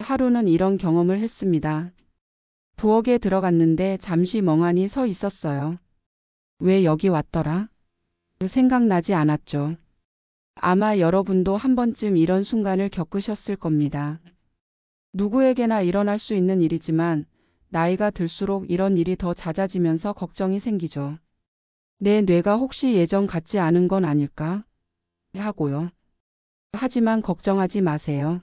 하루는 이런 경험을 했습니다. 부엌에 들어갔는데 잠시 멍하니 서 있었어요. 왜 여기 왔더라? 생각나지 않았죠. 아마 여러분도 한 번쯤 이런 순간을 겪으셨을 겁니다. 누구에게나 일어날 수 있는 일이지만 나이가 들수록 이런 일이 더 잦아지면서 걱정이 생기죠. 내 뇌가 혹시 예전 같지 않은 건 아닐까? 하고요. 하지만 걱정하지 마세요.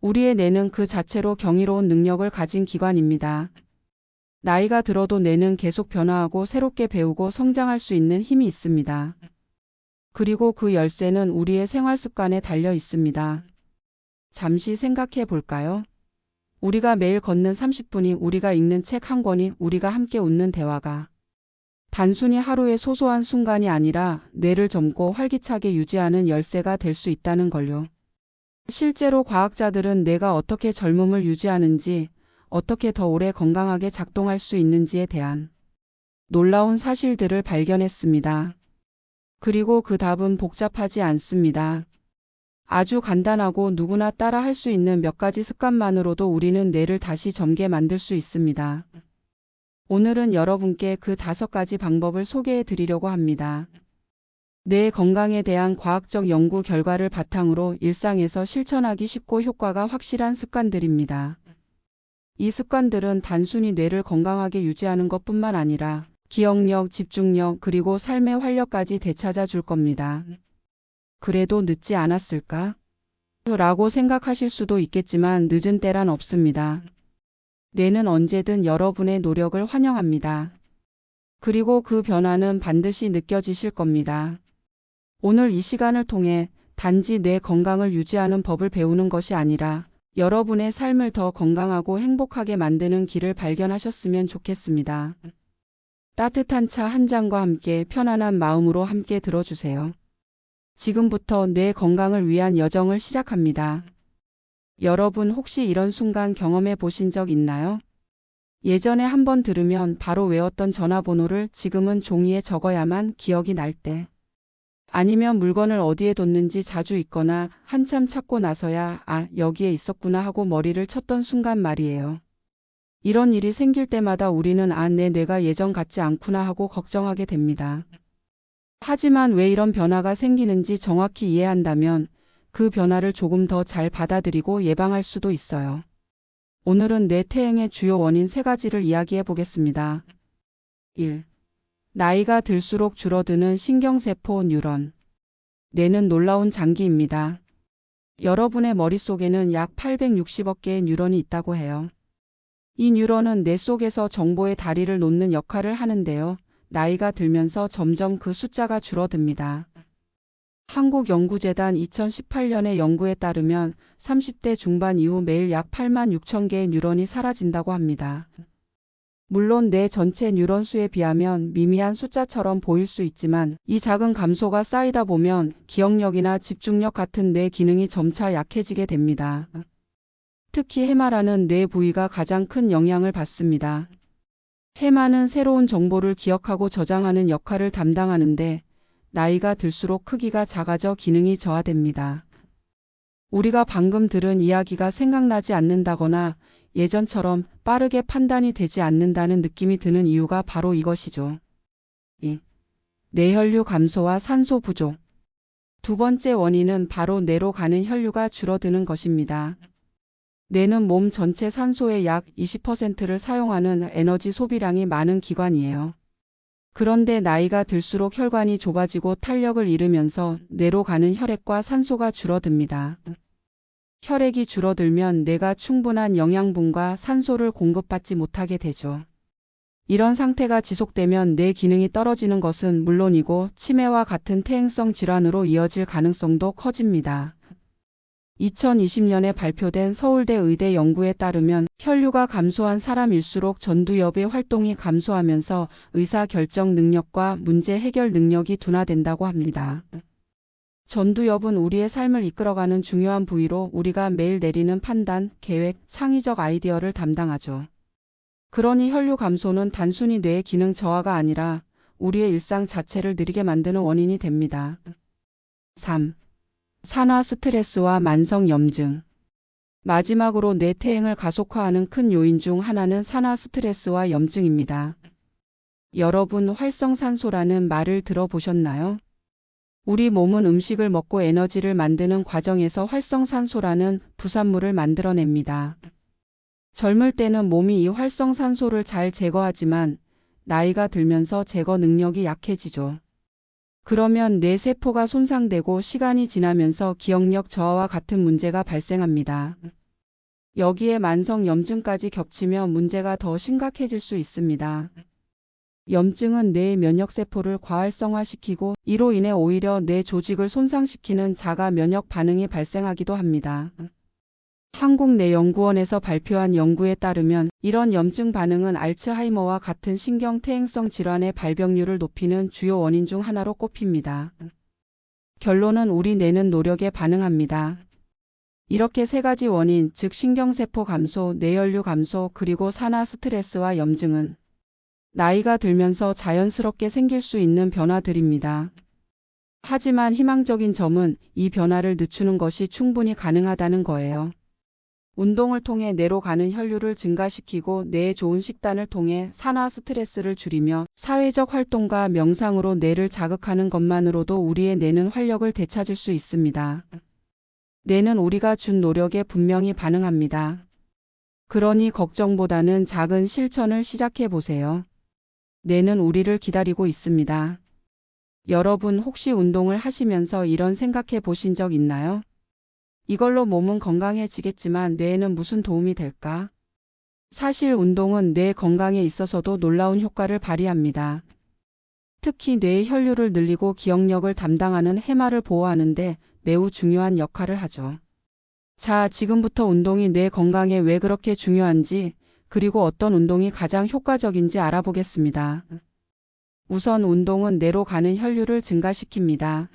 우리의 뇌는 그 자체로 경이로운 능력을 가진 기관입니다. 나이가 들어도 뇌는 계속 변화하고 새롭게 배우고 성장할 수 있는 힘이 있습니다. 그리고 그 열쇠는 우리의 생활 습관에 달려 있습니다. 잠시 생각해 볼까요? 우리가 매일 걷는 30분이 우리가 읽는 책 한 권이 우리가 함께 웃는 대화가 단순히 하루의 소소한 순간이 아니라 뇌를 젊고 활기차게 유지하는 열쇠가 될 수 있다는 걸요. 실제로 과학자들은 뇌가 어떻게 젊음을 유지하는지, 어떻게 더 오래 건강하게 작동할 수 있는지에 대한 놀라운 사실들을 발견했습니다. 그리고 그 답은 복잡하지 않습니다. 아주 간단하고 누구나 따라 할 수 있는 몇 가지 습관만으로도 우리는 뇌를 다시 젊게 만들 수 있습니다. 오늘은 여러분께 그 다섯 가지 방법을 소개해 드리려고 합니다. 뇌 건강에 대한 과학적 연구 결과를 바탕으로 일상에서 실천하기 쉽고 효과가 확실한 습관들입니다. 이 습관들은 단순히 뇌를 건강하게 유지하는 것 뿐만 아니라 기억력, 집중력, 그리고 삶의 활력까지 되찾아 줄 겁니다. 그래도 늦지 않았을까? 라고 생각하실 수도 있겠지만 늦은 때란 없습니다. 뇌는 언제든 여러분의 노력을 환영합니다. 그리고 그 변화는 반드시 느껴지실 겁니다. 오늘 이 시간을 통해 단지 뇌 건강을 유지하는 법을 배우는 것이 아니라 여러분의 삶을 더 건강하고 행복하게 만드는 길을 발견하셨으면 좋겠습니다. 따뜻한 차 한 잔과 함께 편안한 마음으로 함께 들어주세요. 지금부터 뇌 건강을 위한 여정을 시작합니다. 여러분 혹시 이런 순간 경험해 보신 적 있나요? 예전에 한 번 들으면 바로 외웠던 전화번호를 지금은 종이에 적어야만 기억이 날 때. 아니면 물건을 어디에 뒀는지 자주 잊거나 한참 찾고 나서야 아, 여기에 있었구나 하고 머리를 쳤던 순간 말이에요. 이런 일이 생길 때마다 우리는 아, 내 뇌가 예전 같지 않구나 하고 걱정하게 됩니다. 하지만 왜 이런 변화가 생기는지 정확히 이해한다면 그 변화를 조금 더 잘 받아들이고 예방할 수도 있어요. 오늘은 뇌 퇴행의 주요 원인 세 가지를 이야기해 보겠습니다. 1. 나이가 들수록 줄어드는 신경세포 뉴런. 뇌는 놀라운 장기입니다. 여러분의 머릿속에는 약 860억 개의 뉴런이 있다고 해요. 이 뉴런은 뇌 속에서 정보의 다리를 놓는 역할을 하는데요. 나이가 들면서 점점 그 숫자가 줄어듭니다. 한국연구재단 2018년의 연구에 따르면 30대 중반 이후 매일 약 8만 6천 개의 뉴런이 사라진다고 합니다. 물론 뇌 전체 뉴런 수에 비하면 미미한 숫자처럼 보일 수 있지만 이 작은 감소가 쌓이다 보면 기억력이나 집중력 같은 뇌 기능이 점차 약해지게 됩니다. 특히 해마라는 뇌 부위가 가장 큰 영향을 받습니다. 해마는 새로운 정보를 기억하고 저장하는 역할을 담당하는데 나이가 들수록 크기가 작아져 기능이 저하됩니다. 우리가 방금 들은 이야기가 생각나지 않는다거나 예전처럼 빠르게 판단이 되지 않는다는 느낌이 드는 이유가 바로 이것이죠. 2. 뇌혈류 감소와 산소 부족. 두 번째 원인은 바로 뇌로 가는 혈류가 줄어드는 것입니다. 뇌는 몸 전체 산소의 약 20%를 사용하는 에너지 소비량이 많은 기관이에요. 그런데 나이가 들수록 혈관이 좁아지고 탄력을 잃으면서 뇌로 가는 혈액과 산소가 줄어듭니다. 혈액이 줄어들면 뇌가 충분한 영양분과 산소를 공급받지 못하게 되죠. 이런 상태가 지속되면 뇌 기능이 떨어지는 것은 물론이고 치매와 같은 퇴행성 질환으로 이어질 가능성도 커집니다. 2020년에 발표된 서울대 의대 연구에 따르면 혈류가 감소한 사람일수록 전두엽의 활동이 감소하면서 의사 결정 능력과 문제 해결 능력이 둔화된다고 합니다. 전두엽은 우리의 삶을 이끌어가는 중요한 부위로 우리가 매일 내리는 판단, 계획, 창의적 아이디어를 담당하죠. 그러니 혈류 감소는 단순히 뇌의 기능 저하가 아니라 우리의 일상 자체를 느리게 만드는 원인이 됩니다. 3. 산화 스트레스와 만성 염증. 마지막으로 뇌 퇴행을 가속화하는 큰 요인 중 하나는 산화 스트레스와 염증입니다. 여러분 활성산소라는 말을 들어보셨나요? 우리 몸은 음식을 먹고 에너지를 만드는 과정에서 활성산소라는 부산물을 만들어냅니다. 젊을 때는 몸이 이 활성산소를 잘 제거하지만 나이가 들면서 제거 능력이 약해지죠. 그러면 뇌 세포가 손상되고 시간이 지나면서 기억력 저하와 같은 문제가 발생합니다. 여기에 만성 염증까지 겹치며 문제가 더 심각해질 수 있습니다. 염증은 뇌의 면역세포를 과활성화시키고 이로 인해 오히려 뇌 조직을 손상시키는 자가 면역 반응이 발생하기도 합니다. 한국내연구원에서 발표한 연구에 따르면 이런 염증 반응은 알츠하이머와 같은 신경퇴행성 질환의 발병률을 높이는 주요 원인 중 하나로 꼽힙니다. 결론은 우리 뇌는 노력에 반응합니다. 이렇게 세 가지 원인, 즉 신경세포 감소, 뇌혈류 감소, 그리고 산화 스트레스와 염증은 나이가 들면서 자연스럽게 생길 수 있는 변화들입니다. 하지만 희망적인 점은 이 변화를 늦추는 것이 충분히 가능하다는 거예요. 운동을 통해 뇌로 가는 혈류를 증가시키고 뇌에 좋은 식단을 통해 산화 스트레스를 줄이며 사회적 활동과 명상으로 뇌를 자극하는 것만으로도 우리의 뇌는 활력을 되찾을 수 있습니다. 뇌는 우리가 준 노력에 분명히 반응합니다. 그러니 걱정보다는 작은 실천을 시작해 보세요. 뇌는 우리를 기다리고 있습니다. 여러분 혹시 운동을 하시면서 이런 생각해 보신 적 있나요? 이걸로 몸은 건강해지겠지만 뇌에는 무슨 도움이 될까? 사실 운동은 뇌 건강에 있어서도 놀라운 효과를 발휘합니다. 특히 뇌의 혈류를 늘리고 기억력을 담당하는 해마를 보호하는데 매우 중요한 역할을 하죠. 자, 지금부터 운동이 뇌 건강에 왜 그렇게 중요한지, 그리고 어떤 운동이 가장 효과적인지 알아보겠습니다. 우선 운동은 뇌로 가는 혈류를 증가시킵니다.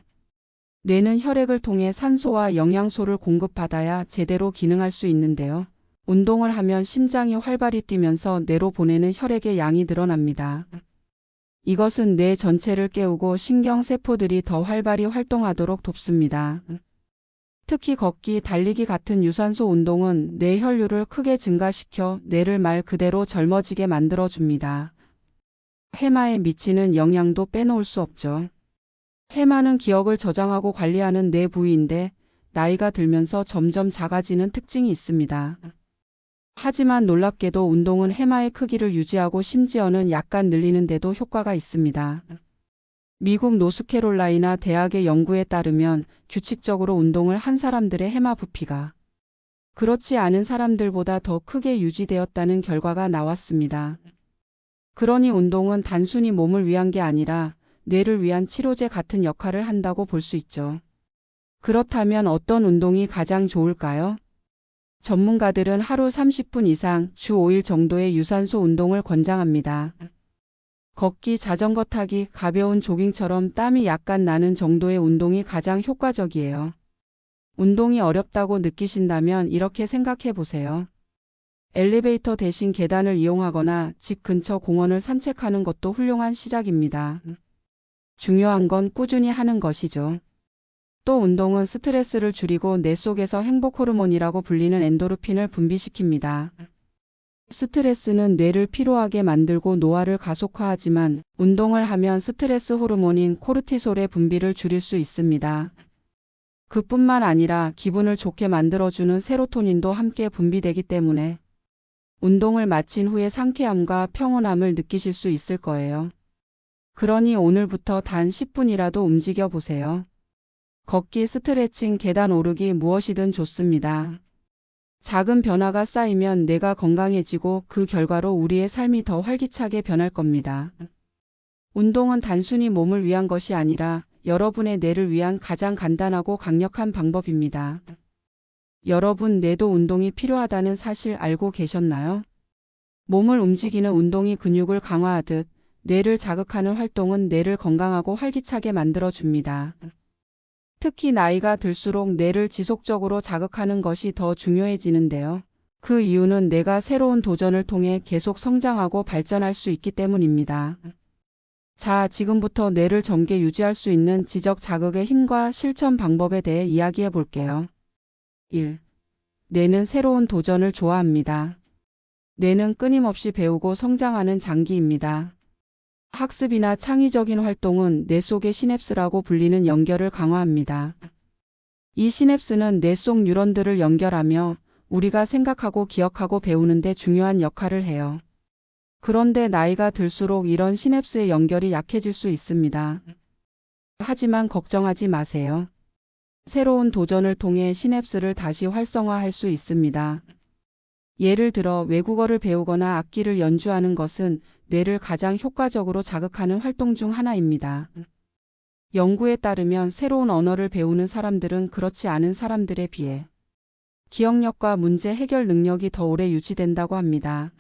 뇌는 혈액을 통해 산소와 영양소를 공급받아야 제대로 기능할 수 있는데요. 운동을 하면 심장이 활발히 뛰면서 뇌로 보내는 혈액의 양이 늘어납니다. 이것은 뇌 전체를 깨우고 신경세포들이 더 활발히 활동하도록 돕습니다. 특히 걷기, 달리기 같은 유산소 운동은 뇌 혈류를 크게 증가시켜 뇌를 말 그대로 젊어지게 만들어줍니다. 해마에 미치는 영향도 빼놓을 수 없죠. 해마는 기억을 저장하고 관리하는 뇌 부위인데 나이가 들면서 점점 작아지는 특징이 있습니다. 하지만 놀랍게도 운동은 해마의 크기를 유지하고 심지어는 약간 늘리는 데도 효과가 있습니다. 미국 노스캐롤라이나 대학의 연구에 따르면 규칙적으로 운동을 한 사람들의 해마 부피가 그렇지 않은 사람들보다 더 크게 유지되었다는 결과가 나왔습니다. 그러니 운동은 단순히 몸을 위한 게 아니라 뇌를 위한 치료제 같은 역할을 한다고 볼 수 있죠. 그렇다면 어떤 운동이 가장 좋을까요? 전문가들은 하루 30분 이상 주 5일 정도의 유산소 운동을 권장합니다. 걷기, 자전거 타기, 가벼운 조깅처럼 땀이 약간 나는 정도의 운동이 가장 효과적이에요. 운동이 어렵다고 느끼신다면 이렇게 생각해 보세요. 엘리베이터 대신 계단을 이용하거나 집 근처 공원을 산책하는 것도 훌륭한 시작입니다. 중요한 건 꾸준히 하는 것이죠. 또 운동은 스트레스를 줄이고 뇌 속에서 행복 호르몬이라고 불리는 엔도르핀을 분비시킵니다. 스트레스는 뇌를 피로하게 만들고 노화를 가속화하지만 운동을 하면 스트레스 호르몬인 코르티솔의 분비를 줄일 수 있습니다. 그뿐만 아니라 기분을 좋게 만들어주는 세로토닌도 함께 분비되기 때문에 운동을 마친 후에 상쾌함과 평온함을 느끼실 수 있을 거예요. 그러니 오늘부터 단 10분이라도 움직여 보세요. 걷기, 스트레칭, 계단 오르기 무엇이든 좋습니다. 작은 변화가 쌓이면 뇌가 건강해지고 그 결과로 우리의 삶이 더 활기차게 변할 겁니다. 운동은 단순히 몸을 위한 것이 아니라 여러분의 뇌를 위한 가장 간단하고 강력한 방법입니다. 여러분 뇌도 운동이 필요하다는 사실 알고 계셨나요? 몸을 움직이는 운동이 근육을 강화하듯 뇌를 자극하는 활동은 뇌를 건강하고 활기차게 만들어줍니다. 특히 나이가 들수록 뇌를 지속적으로 자극하는 것이 더 중요해지는데요. 그 이유는 뇌가 새로운 도전을 통해 계속 성장하고 발전할 수 있기 때문입니다. 자, 지금부터 뇌를 정게 유지할 수 있는 지적 자극의 힘과 실천 방법에 대해 이야기해 볼게요. 1. 뇌는 새로운 도전을 좋아합니다. 뇌는 끊임없이 배우고 성장하는 장기입니다. 학습이나 창의적인 활동은 뇌 속의 시냅스라고 불리는 연결을 강화합니다. 이 시냅스는 뇌 속 뉴런들을 연결하며 우리가 생각하고 기억하고 배우는데 중요한 역할을 해요. 그런데 나이가 들수록 이런 시냅스의 연결이 약해질 수 있습니다. 하지만 걱정하지 마세요. 새로운 도전을 통해 시냅스를 다시 활성화할 수 있습니다. 예를 들어 외국어를 배우거나 악기를 연주하는 것은 뇌를 가장 효과적으로 자극하는 활동 중 하나입니다. 연구에 따르면 새로운 언어를 배우는 사람들은 그렇지 않은 사람들에 비해 기억력과 문제 해결 능력이 더 오래 유지된다고 합니다.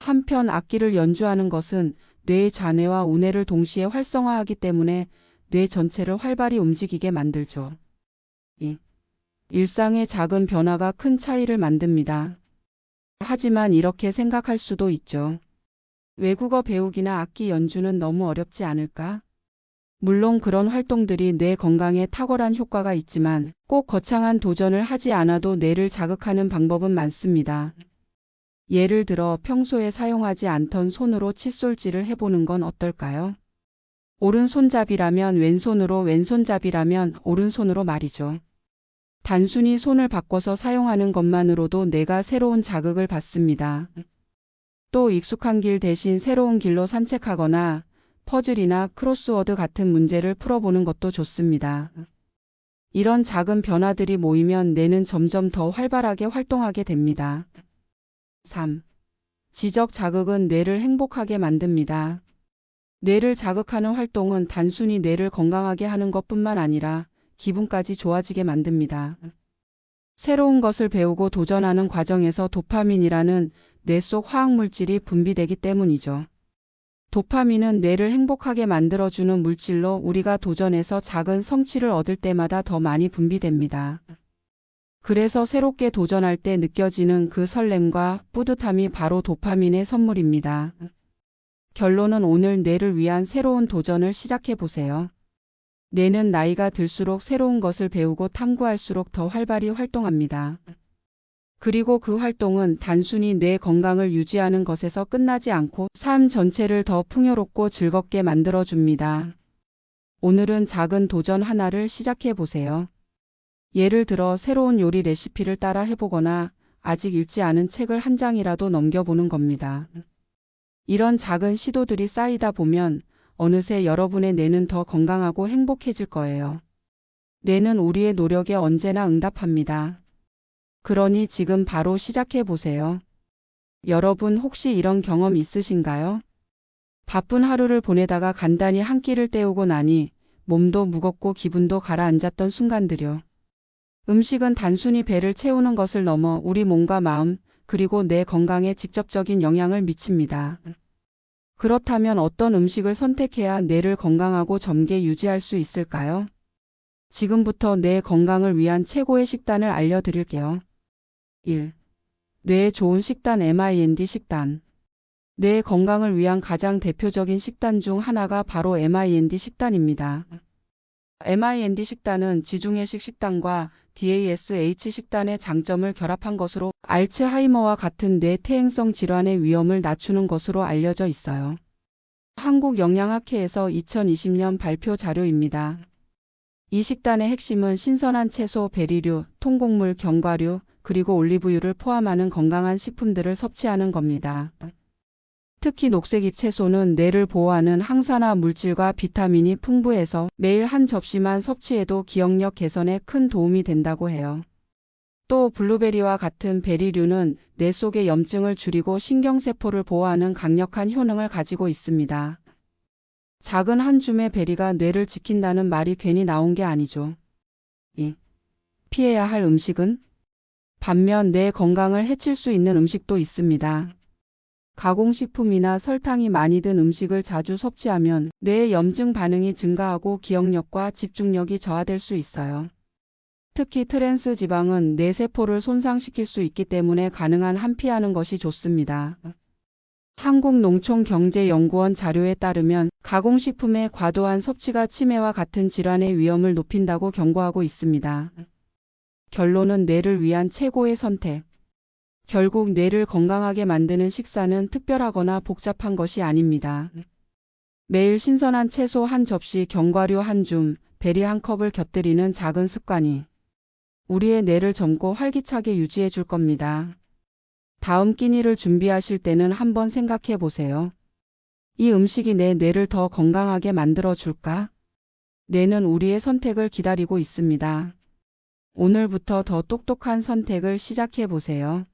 한편 악기를 연주하는 것은 뇌의 좌뇌와 우뇌를 동시에 활성화하기 때문에 뇌 전체를 활발히 움직이게 만들죠. 2. 일상의 작은 변화가 큰 차이를 만듭니다. 하지만 이렇게 생각할 수도 있죠. 외국어 배우기나 악기 연주는 너무 어렵지 않을까? 물론 그런 활동들이 뇌 건강에 탁월한 효과가 있지만 꼭 거창한 도전을 하지 않아도 뇌를 자극하는 방법은 많습니다. 예를 들어 평소에 사용하지 않던 손으로 칫솔질을 해보는 건 어떨까요? 오른손잡이라면 왼손으로 왼손잡이라면 오른손으로 말이죠. 단순히 손을 바꿔서 사용하는 것만으로도 뇌가 새로운 자극을 받습니다. 또 익숙한 길 대신 새로운 길로 산책하거나 퍼즐이나 크로스워드 같은 문제를 풀어보는 것도 좋습니다. 이런 작은 변화들이 모이면 뇌는 점점 더 활발하게 활동하게 됩니다. 3. 지적 자극은 뇌를 행복하게 만듭니다. 뇌를 자극하는 활동은 단순히 뇌를 건강하게 하는 것뿐만 아니라 기분까지 좋아지게 만듭니다. 새로운 것을 배우고 도전하는 과정에서 도파민이라는 뇌 속 화학물질이 분비되기 때문이죠. 도파민은 뇌를 행복하게 만들어주는 물질로 우리가 도전해서 작은 성취를 얻을 때마다 더 많이 분비됩니다. 그래서 새롭게 도전할 때 느껴지는 그 설렘과 뿌듯함이 바로 도파민의 선물입니다. 결론은 오늘 뇌를 위한 새로운 도전을 시작해 보세요. 뇌는 나이가 들수록 새로운 것을 배우고 탐구할수록 더 활발히 활동합니다. 그리고 그 활동은 단순히 뇌 건강을 유지하는 것에서 끝나지 않고 삶 전체를 더 풍요롭고 즐겁게 만들어줍니다. 오늘은 작은 도전 하나를 시작해 보세요. 예를 들어 새로운 요리 레시피를 따라 해보거나 아직 읽지 않은 책을 한 장이라도 넘겨보는 겁니다. 이런 작은 시도들이 쌓이다 보면 어느새 여러분의 뇌는 더 건강하고 행복해질 거예요. 뇌는 우리의 노력에 언제나 응답합니다. 그러니 지금 바로 시작해 보세요. 여러분 혹시 이런 경험 있으신가요? 바쁜 하루를 보내다가 간단히 한 끼를 때우고 나니 몸도 무겁고 기분도 가라앉았던 순간들요. 음식은 단순히 배를 채우는 것을 넘어 우리 몸과 마음, 그리고 내 건강에 직접적인 영향을 미칩니다. 그렇다면 어떤 음식을 선택해야 뇌를 건강하고 젊게 유지할 수 있을까요? 지금부터 내 건강을 위한 최고의 식단을 알려드릴게요. 1. 뇌에 좋은 식단 MIND 식단. 뇌 건강을 위한 가장 대표적인 식단 중 하나가 바로 MIND 식단입니다. MIND 식단은 지중해식 식단과 DASH 식단의 장점을 결합한 것으로 알츠하이머와 같은 뇌 퇴행성 질환의 위험을 낮추는 것으로 알려져 있어요. 한국영양학회에서 2020년 발표 자료입니다. 이 식단의 핵심은 신선한 채소, 베리류, 통곡물, 견과류, 그리고 올리브유를 포함하는 건강한 식품들을 섭취하는 겁니다. 특히 녹색잎 채소는 뇌를 보호하는 항산화 물질과 비타민이 풍부해서 매일 한 접시만 섭취해도 기억력 개선에 큰 도움이 된다고 해요. 또 블루베리와 같은 베리류는 뇌 속의 염증을 줄이고 신경세포를 보호하는 강력한 효능을 가지고 있습니다. 작은 한 줌의 베리가 뇌를 지킨다는 말이 괜히 나온 게 아니죠. 2. 피해야 할 음식은? 반면 뇌 건강을 해칠 수 있는 음식도 있습니다. 가공식품이나 설탕이 많이 든 음식을 자주 섭취하면 뇌의 염증 반응이 증가하고 기억력과 집중력이 저하될 수 있어요. 특히 트랜스 지방은 뇌 세포를 손상시킬 수 있기 때문에 가능한 한 피하는 것이 좋습니다. 한국농촌경제연구원 자료에 따르면 가공식품의 과도한 섭취가 치매와 같은 질환의 위험을 높인다고 경고하고 있습니다. 결론은 뇌를 위한 최고의 선택. 결국 뇌를 건강하게 만드는 식사는 특별하거나 복잡한 것이 아닙니다. 매일 신선한 채소 한 접시, 견과류 한 줌, 베리 한 컵을 곁들이는 작은 습관이 우리의 뇌를 젊고 활기차게 유지해 줄 겁니다. 다음 끼니를 준비하실 때는 한번 생각해 보세요. 이 음식이 내 뇌를 더 건강하게 만들어 줄까? 뇌는 우리의 선택을 기다리고 있습니다. 오늘부터 더 똑똑한 선택을 시작해 보세요.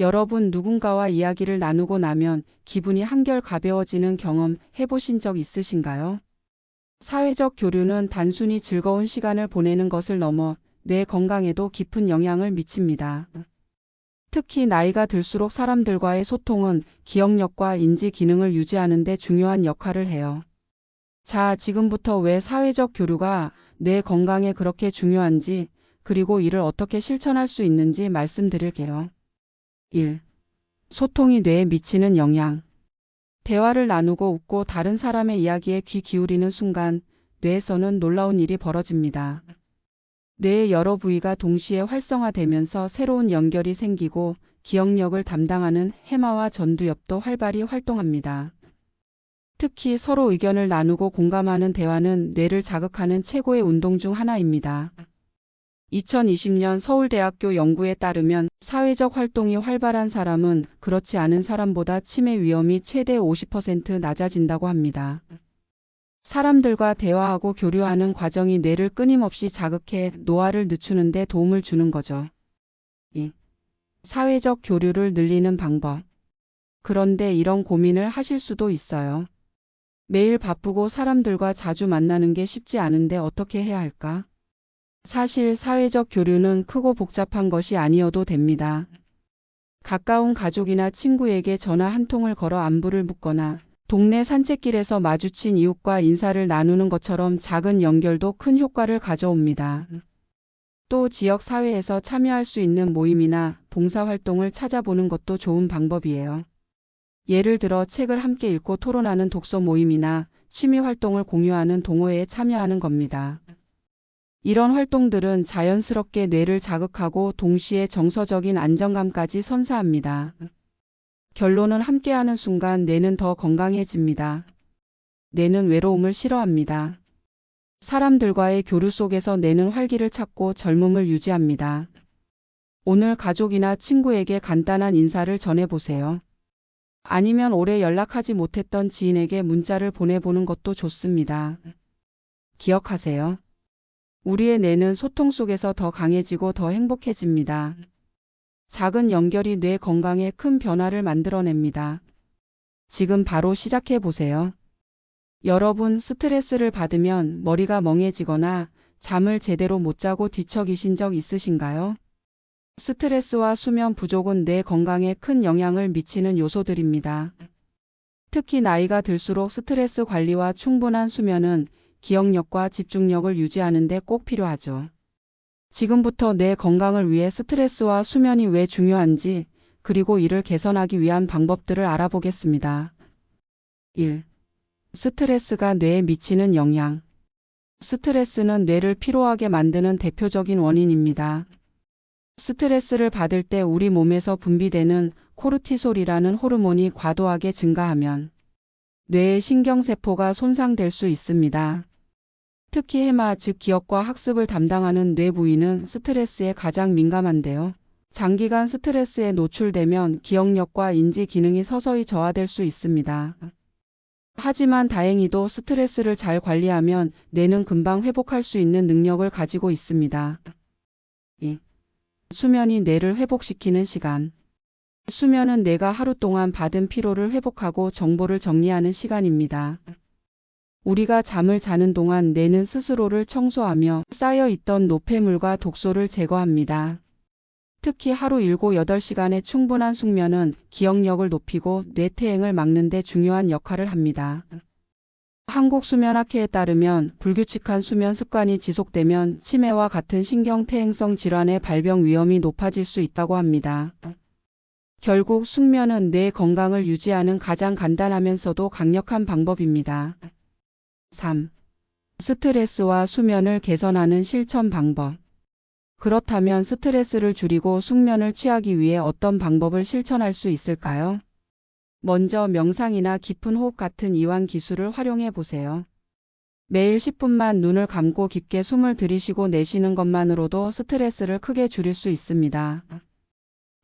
여러분 누군가와 이야기를 나누고 나면 기분이 한결 가벼워지는 경험 해보신 적 있으신가요? 사회적 교류는 단순히 즐거운 시간을 보내는 것을 넘어 뇌 건강에도 깊은 영향을 미칩니다. 특히 나이가 들수록 사람들과의 소통은 기억력과 인지 기능을 유지하는 데 중요한 역할을 해요. 자, 지금부터 왜 사회적 교류가 뇌 건강에 그렇게 중요한지, 그리고 이를 어떻게 실천할 수 있는지 말씀드릴게요. 1. 소통이 뇌에 미치는 영향. 대화를 나누고 웃고 다른 사람의 이야기에 귀 기울이는 순간 뇌에서는 놀라운 일이 벌어집니다. 뇌의 여러 부위가 동시에 활성화되면서 새로운 연결이 생기고 기억력을 담당하는 해마와 전두엽도 활발히 활동합니다. 특히 서로 의견을 나누고 공감하는 대화는 뇌를 자극하는 최고의 운동 중 하나입니다. 2020년 서울대학교 연구에 따르면 사회적 활동이 활발한 사람은 그렇지 않은 사람보다 치매 위험이 최대 50% 낮아진다고 합니다. 사람들과 대화하고 교류하는 과정이 뇌를 끊임없이 자극해 노화를 늦추는 데 도움을 주는 거죠. 2. 사회적 교류를 늘리는 방법. 그런데 이런 고민을 하실 수도 있어요. 매일 바쁘고 사람들과 자주 만나는 게 쉽지 않은데 어떻게 해야 할까? 사실 사회적 교류는 크고 복잡한 것이 아니어도 됩니다. 가까운 가족이나 친구에게 전화 한 통을 걸어 안부를 묻거나 동네 산책길에서 마주친 이웃과 인사를 나누는 것처럼 작은 연결도 큰 효과를 가져옵니다. 또 지역 사회에서 참여할 수 있는 모임이나 봉사활동을 찾아보는 것도 좋은 방법이에요. 예를 들어 책을 함께 읽고 토론하는 독서 모임이나 취미 활동을 공유하는 동호회에 참여하는 겁니다. 이런 활동들은 자연스럽게 뇌를 자극하고 동시에 정서적인 안정감까지 선사합니다. 결론은 함께하는 순간 뇌는 더 건강해집니다. 뇌는 외로움을 싫어합니다. 사람들과의 교류 속에서 뇌는 활기를 찾고 젊음을 유지합니다. 오늘 가족이나 친구에게 간단한 인사를 전해보세요. 아니면 오래 연락하지 못했던 지인에게 문자를 보내보는 것도 좋습니다. 기억하세요. 우리의 뇌는 소통 속에서 더 강해지고 더 행복해집니다. 작은 연결이 뇌 건강에 큰 변화를 만들어냅니다. 지금 바로 시작해 보세요. 여러분 스트레스를 받으면 머리가 멍해지거나 잠을 제대로 못 자고 뒤척이신 적 있으신가요? 스트레스와 수면 부족은 뇌 건강에 큰 영향을 미치는 요소들입니다. 특히 나이가 들수록 스트레스 관리와 충분한 수면은 기억력과 집중력을 유지하는 데 꼭 필요하죠. 지금부터 내 건강을 위해 스트레스와 수면이 왜 중요한지, 그리고 이를 개선하기 위한 방법들을 알아보겠습니다. 1. 스트레스가 뇌에 미치는 영향. 스트레스는 뇌를 피로하게 만드는 대표적인 원인입니다. 스트레스를 받을 때 우리 몸에서 분비되는 코르티솔이라는 호르몬이 과도하게 증가하면 뇌의 신경세포가 손상될 수 있습니다. 특히 해마 즉 기억과 학습을 담당하는 뇌 부위는 스트레스에 가장 민감한데요. 장기간 스트레스에 노출되면 기억력과 인지 기능이 서서히 저하될 수 있습니다. 하지만 다행히도 스트레스를 잘 관리하면 뇌는 금방 회복할 수 있는 능력을 가지고 있습니다. 2. 수면이 뇌를 회복시키는 시간. 수면은 뇌가 하루 동안 받은 피로를 회복하고 정보를 정리하는 시간입니다. 우리가 잠을 자는 동안 뇌는 스스로를 청소하며 쌓여 있던 노폐물과 독소를 제거합니다. 특히 하루 7, 8시간의 충분한 숙면은 기억력을 높이고 뇌퇴행을 막는 데 중요한 역할을 합니다. 한국수면학회에 따르면 불규칙한 수면 습관이 지속되면 치매와 같은 신경퇴행성 질환의 발병 위험이 높아질 수 있다고 합니다. 결국 숙면은 뇌 건강을 유지하는 가장 간단하면서도 강력한 방법입니다. 3. 스트레스와 수면을 개선하는 실천 방법. 그렇다면 스트레스를 줄이고 숙면을 취하기 위해 어떤 방법을 실천할 수 있을까요? 먼저 명상이나 깊은 호흡 같은 이완 기술을 활용해 보세요. 매일 10분만 눈을 감고 깊게 숨을 들이쉬고 내쉬는 것만으로도 스트레스를 크게 줄일 수 있습니다.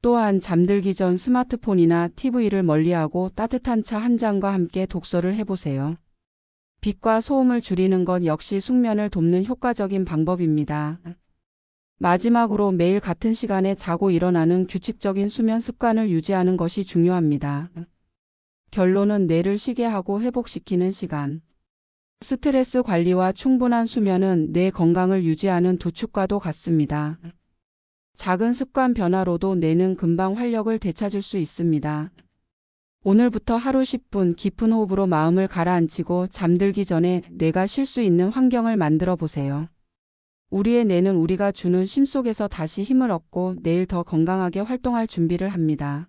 또한 잠들기 전 스마트폰이나 TV를 멀리하고 따뜻한 차 한 잔과 함께 독서를 해보세요. 빛과 소음을 줄이는 것 역시 숙면을 돕는 효과적인 방법입니다. 마지막으로 매일 같은 시간에 자고 일어나는 규칙적인 수면 습관을 유지하는 것이 중요합니다. 결론은 뇌를 쉬게 하고 회복시키는 시간. 스트레스 관리와 충분한 수면은 뇌 건강을 유지하는 두 축과도 같습니다. 작은 습관 변화로도 뇌는 금방 활력을 되찾을 수 있습니다. 오늘부터 하루 10분 깊은 호흡으로 마음을 가라앉히고 잠들기 전에 뇌가 쉴 수 있는 환경을 만들어 보세요. 우리의 뇌는 우리가 주는 쉼 속에서 다시 힘을 얻고 내일 더 건강하게 활동할 준비를 합니다.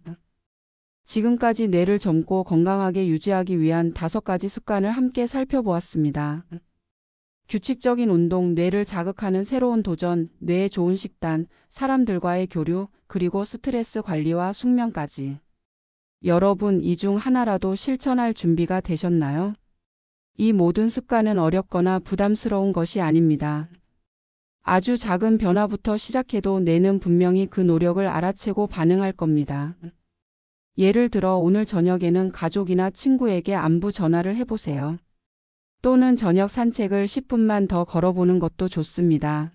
지금까지 뇌를 젊고 건강하게 유지하기 위한 다섯 가지 습관을 함께 살펴보았습니다. 규칙적인 운동, 뇌를 자극하는 새로운 도전, 뇌에 좋은 식단, 사람들과의 교류, 그리고 스트레스 관리와 숙면까지. 여러분 이 중 하나라도 실천할 준비가 되셨나요? 이 모든 습관은 어렵거나 부담스러운 것이 아닙니다. 아주 작은 변화부터 시작해도 뇌는 분명히 그 노력을 알아채고 반응할 겁니다. 예를 들어 오늘 저녁에는 가족이나 친구에게 안부 전화를 해보세요. 또는 저녁 산책을 10분만 더 걸어보는 것도 좋습니다.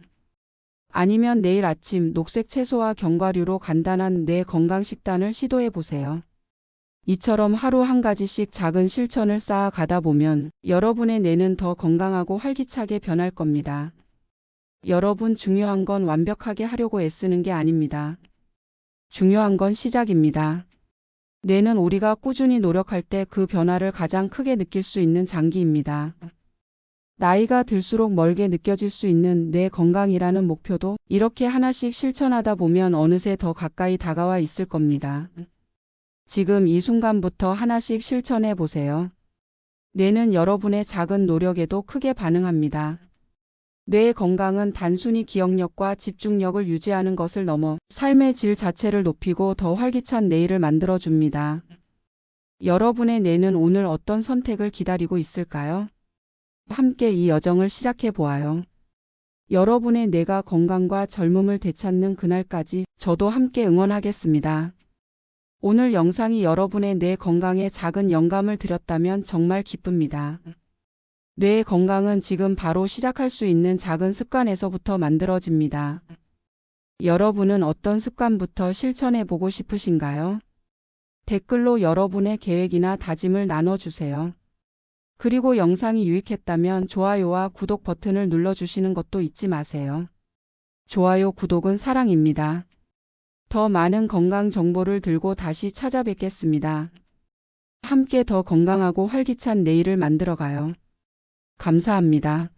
아니면 내일 아침 녹색 채소와 견과류로 간단한 뇌 건강 식단을 시도해 보세요. 이처럼 하루 한 가지씩 작은 실천을 쌓아 가다 보면 여러분의 뇌는 더 건강하고 활기차게 변할 겁니다. 여러분 중요한 건 완벽하게 하려고 애쓰는 게 아닙니다. 중요한 건 시작입니다. 뇌는 우리가 꾸준히 노력할 때 그 변화를 가장 크게 느낄 수 있는 장기입니다. 나이가 들수록 멀게 느껴질 수 있는 뇌 건강이라는 목표도 이렇게 하나씩 실천하다 보면 어느새 더 가까이 다가와 있을 겁니다. 지금 이 순간부터 하나씩 실천해 보세요. 뇌는 여러분의 작은 노력에도 크게 반응합니다. 뇌의 건강은 단순히 기억력과 집중력을 유지하는 것을 넘어 삶의 질 자체를 높이고 더 활기찬 내일을 만들어 줍니다. 여러분의 뇌는 오늘 어떤 선택을 기다리고 있을까요? 함께 이 여정을 시작해 보아요. 여러분의 뇌가 건강과 젊음을 되찾는 그날까지 저도 함께 응원하겠습니다. 오늘 영상이 여러분의 뇌 건강에 작은 영감을 드렸다면 정말 기쁩니다. 뇌의 건강은 지금 바로 시작할 수 있는 작은 습관에서부터 만들어집니다. 여러분은 어떤 습관부터 실천해 보고 싶으신가요? 댓글로 여러분의 계획이나 다짐을 나눠주세요. 그리고 영상이 유익했다면 좋아요와 구독 버튼을 눌러주시는 것도 잊지 마세요. 좋아요, 구독은 사랑입니다. 더 많은 건강 정보를 들고 다시 찾아뵙겠습니다. 함께 더 건강하고 활기찬 내일을 만들어가요. 감사합니다.